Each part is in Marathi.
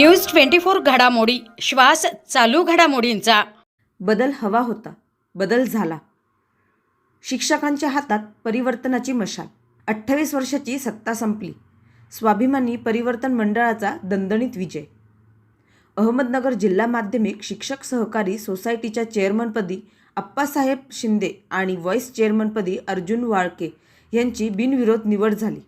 न्यूज ट्वेंटी फोर घडामोडी. श्वास चालू घडामोडींचा. बदल हवा होता. बदल झाला. शिक्षकांच्या हातात परिवर्तनाची मशाल. अठ्ठावीस वर्षाची सत्ता संपली. स्वाभिमानी परिवर्तन मंडळाचा दणदणीत विजय. अहमदनगर जिल्हा माध्यमिक शिक्षक सहकारी सोसायटीच्या चेअरमनपदी अप्पासाहेब शिंदे आणि व्हाईस चेअरमनपदी अर्जुन वाळके यांची बिनविरोध निवड झाली.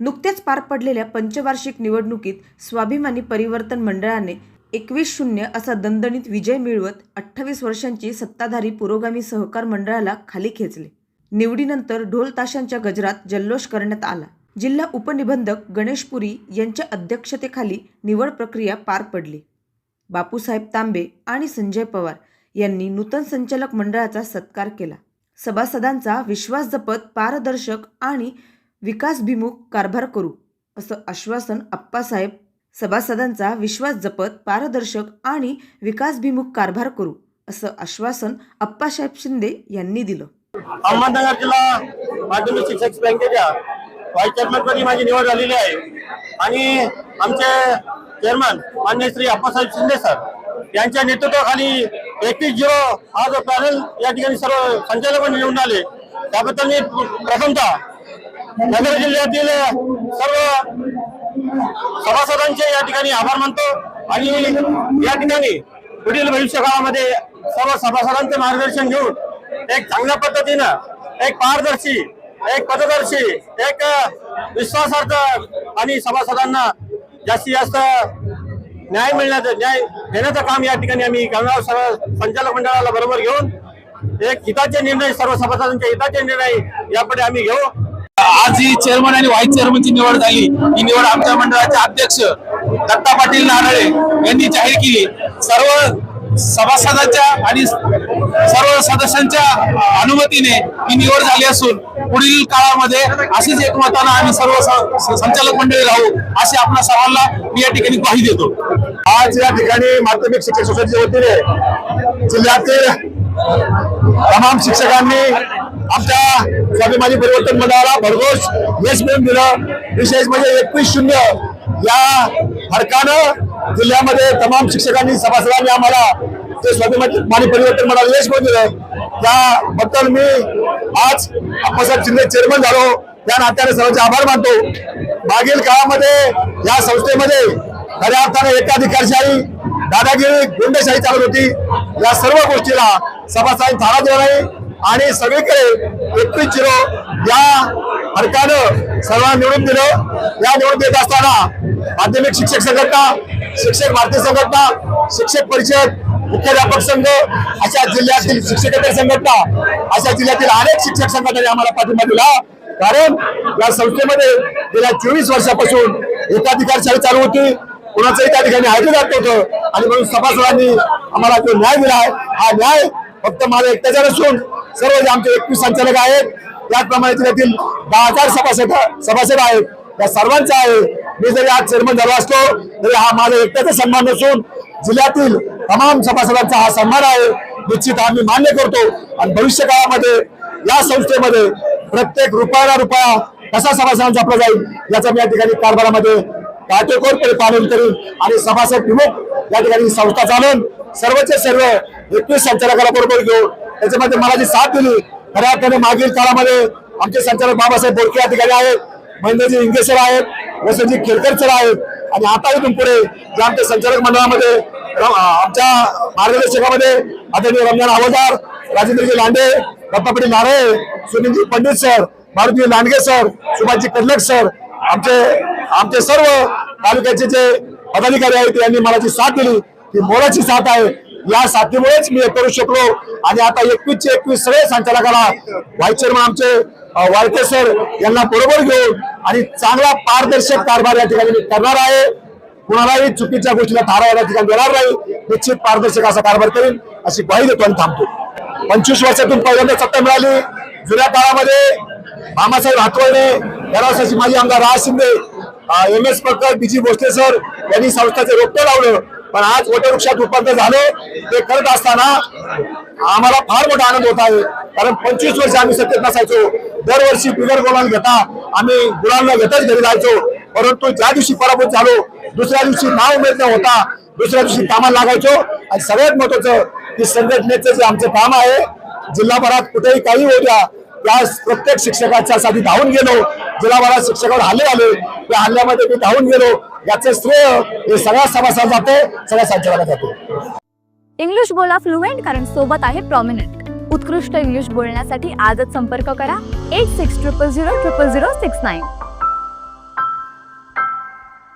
नुकत्याच पार पडलेल्या पंचवार्षिक निवडणुकीत स्वाभिमानी परिवर्तन मंडळाने एकवीस शून्य असा दणदणीत विजय मिळवत अठ्ठावीस वर्षांची सत्ताधारी पुरोगामी सहकार मंडळाला खाली खेचले. निवडीनंतर ढोल ताशांच्या गजरात जल्लोष करण्यात आला. जिल्हा उपनिबंधक गणेशपुरी यांच्या अध्यक्षतेखाली निवड प्रक्रिया पार पडली. बापूसाहेब तांबे आणि संजय पवार यांनी नूतन संचालक मंडळाचा सत्कार केला. सभासदांचा विश्वास जपत पारदर्शक आणि विकासभिमुख कारभार करू असं आश्वासन अप्पासाहेब सभासदांचा विश्वास जपत पारदर्शक आणि विकासभिमुख कारभार करू असं आश्वासन अप्पासाहेब शिंदे यांनी दिलं. अहमदनगर जिल्हा माध्यमिक शिक्षक बँकेच्या व्हाईस चेअरमनपदी माझी निवड झालेली आहे. आणि आमचे चेअरमन मान्य श्री अप्पासाहेब शिंदे सर यांच्या नेतृत्वाखाली एकतीस झिरो हा जो पॅनल या ठिकाणी सर्व संचालक निवडून आले. त्याबद्दल मी प्रथमतः नगर जिल्ह्यातील सर्व सभासदांचे या ठिकाणी आभार मानतो. आणि या ठिकाणी पुढील भविष्य काळामध्ये सर्व सभासदांचे मार्गदर्शन घेऊन एक चांगल्या पद्धतीनं एक पारदर्शी एक पददर्शी एक विश्वासार्थ आणि सभासदांना जास्तीत जास्त न्याय मिळण्याचं न्याय देण्याचं काम या ठिकाणी आम्ही गंगाव संचालक मंडळाला बरोबर घेऊन एक हिताचे निर्णय सर्व सभासदांच्या हिताचे निर्णय यापुढे आम्ही घेऊ. आज ही चेअरमन आणि व्हाईस चेअरमनची निवड झाली. ही निवड आमच्या मंडळाचे अध्यक्ष दत्ता पाटील नारळे यांनी जाहीर केली. सर्व सभासदांच्या आणि सर्व सदस्यांच्या अनुमतीने ही निवड झाली असून पुढील काळामध्ये अशीच एकमतानं आम्ही सर्व संचालक मंडळी राहू असे आपल्या सर्वांना मी या ठिकाणी ग्वाही देतो. आज या ठिकाणी माध्यमिक शिक्षक सोसायटीच्या वतीने जिल्ह्यातील तमाम शिक्षकांनी आमच्या स्वाभिमानी परिवर्तन मंडळाला भरघोस यश मिळून दिलं. विशेष म्हणजे एकवीस शून्य या फरकानं जिल्ह्यामध्ये तमाम शिक्षकांनी सभासदांनी आम्हाला ते स्वाभिमानी परिवर्तन मंडळाला यश मिळून दिलं. त्याबद्दल मी आज अप्पासाहेब शिंदे चेअरमन झालो. त्या नात्याने सर्वांचे आभार मानतो. मागील काळामध्ये या संस्थेमध्ये खऱ्या अर्थाने एकाधिकारशाही दादागिरी गुंडशाही चालत होती. या सर्व गोष्टीला सभासाहेब थारा दिला नाही. आणि सगळीकडे एकवीस झिरो या फरकानं सर्वांना निवडून दिलं. या निवडून देत असताना माध्यमिक शिक्षक संघटना शिक्षक भारतीय संघटना शिक्षक परिषद मुख्याध्यापक संघ अशा जिल्ह्यातील शिक्षकेतर संघटना अशा जिल्ह्यातील अनेक शिक्षक संघटनांनी आम्हाला पाठिंबा दिला. कारण या संस्थेमध्ये गेल्या चोवीस वर्षापासून एकाधिकारशाही चालू होती. कुणाचंही त्या ठिकाणी ऐकलं जात नव्हतं. आणि म्हणून सभासदांनी आम्हाला जो न्याय दिला हा न्याय फक्त माझा एकट्याचा नसून सर्व जे आमचे एकवीस संचालक आहेत. त्याचप्रमाणे जिल्ह्यातील दहा हजार सभासद सभासद आहेत. त्या सर्वांचा आहे. मी जरी आज चेअरमन झालो असतो तरी हा माझा एकट्याचा सन्मान नसून जिल्ह्यातील तमाम सभासदांचा हा सन्मान आहे. निश्चित आम्ही मान्य करतो. आणि भविष्य काळामध्ये या संस्थेमध्ये प्रत्येक रुपयाला रुपया कसा सभासदांचा आपला जाईल याचा मी या ठिकाणी कारभारामध्ये काटेकोरपणे पालन करीन. आणि सभासद विमुख या ठिकाणी संस्था चालून सर्वचे सर्व एकवीस संचालकाला बरोबर घेऊन त्याच्यामध्ये मला जी साथ दिली खऱ्या अर्थाने मागील काळामध्ये आमचे संचालक बाबासाहेब बोडके या ठिकाणी आहेत महेंद्रजी इंगे सर आहेत वसंतजी खेरकर सर आहेत आणि आता इथून पुढे जे आमच्या संचालक मंडळामध्ये आमच्या मार्गदर्शकामध्ये आदरणीय Ramzan आवाजार Rajendraji Lande Dattapadi Nare Sunilji Pandit sir Maruti Landge sir Subhashji Kadlak sir आमचे आमचे सर्व तालुक्याचे जे पदाधिकारी आहेत यांनी मला जी साथ दिली ती मोलाची साथ आहे. या साथीमुळेच मी हे करू शकलो. आणि आता एकवीस चे एकवीस सगळे संचालकाला व्हाईस चेअरमन आमचे वाळके सर यांना बरोबर घेऊन आणि चांगला पारदर्शक कारभार या ठिकाणी मी करणार आहे. कुणालाही चुकीच्या गोष्टीला थारा या ठिकाणी देणार नाही. निश्चित पारदर्शक असा कारभार करेन. अशी ग्वाही देतो आणि थांबतो. पंचवीस वर्षातून पहिल्यांदा सत्ता मिळाली. जुन्या काळामध्ये मामासाहेब हातवळणे घरासाठी माझी आमदार Raj Shinde M S Patkar B G Bhosale sir यांनी संस्थाचे रोपटे लावलं. पण आज वटवृक्षात रूपांतर झालं ते करत असताना आम्हाला फार मोठा आनंद होत आहे. कारण पंचवीस वर्ष आम्ही सत्तेत नसायचो. दरवर्षी बिगर गुलाल घेता आम्ही गुलांना घेताच घरी जायचो. परंतु ज्या दिवशी पराभूत झालो दुसऱ्या दिवशी नाव मिळत होता दुसऱ्या दिवशी कामाला लागायचो. आणि सगळ्यात महत्वाचं की संघटनेचं जे आमचं काम आहे जिल्हाभरात कुठेही काही होऊ द्या. त्या प्रत्येक शिक्षकाच्या साठी धावून गेलो. जिल्हाभरात शिक्षकावर हल्ले आले त्या हल्ल्यामध्ये मी धावून गेलो. याचे श्रेय हे सगळ्या सभासद जाते सगळ्या संचालकाला जाते. इंग्लिश बोला फ्लुएंट कारण सोबत आहे प्रॉमिनंट उत्कृष्ट इंग्लिश बोलण्यासाठी आजच संपर्क करा. Eight six triple zero triple zero six nine